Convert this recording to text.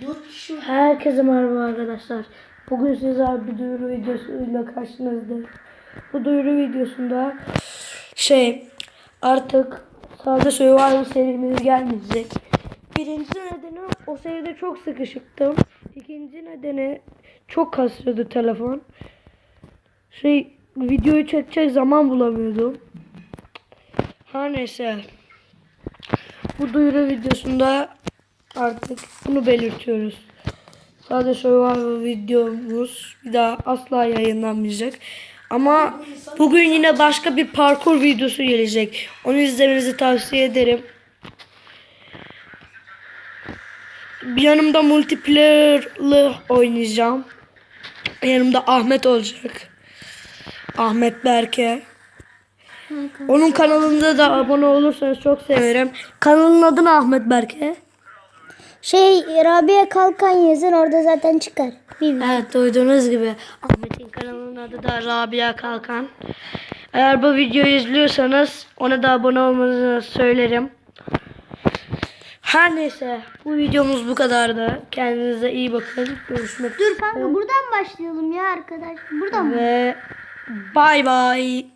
Dört kişi Herkese merhaba arkadaşlar. Bugün sizler bir duyuru videosuyla karşınızdayım. Bu duyuru videosunda şey artık sade Survivor serimiz gelmeyecek. Birinci nedeni o seride çok sıkışıktım. İkinci nedeni çok kasıyordu telefon. Şey videoyu çekecek zaman bulamıyordum. Her neyse. Bu duyuru videosunda artık bunu belirtiyoruz. Sadece Survivor videomuz bir daha asla yayınlanmayacak. Ama bugün yine başka bir parkur videosu gelecek. Onu izlemenizi tavsiye ederim. Bir yanımda multiplayer'lı oynayacağım. Yanımda Ahmet olacak. Ahmet Berke. Onun kanalında da abone olursanız çok severim. Kanalın adı ne Ahmet Berke? Şey Rabia Kalkan yazın orada zaten çıkar. Bir Evet duyduğunuz gibi Ahmet'in kanalının adı da Rabia Kalkan. Eğer bu videoyu izliyorsanız ona da abone olmanızı söylerim. Her neyse bu videomuz bu kadardı. Kendinize iyi bakın. Görüşmek Dur kanka buradan başlayalım ya arkadaş. Buradan mı? ve bay bay.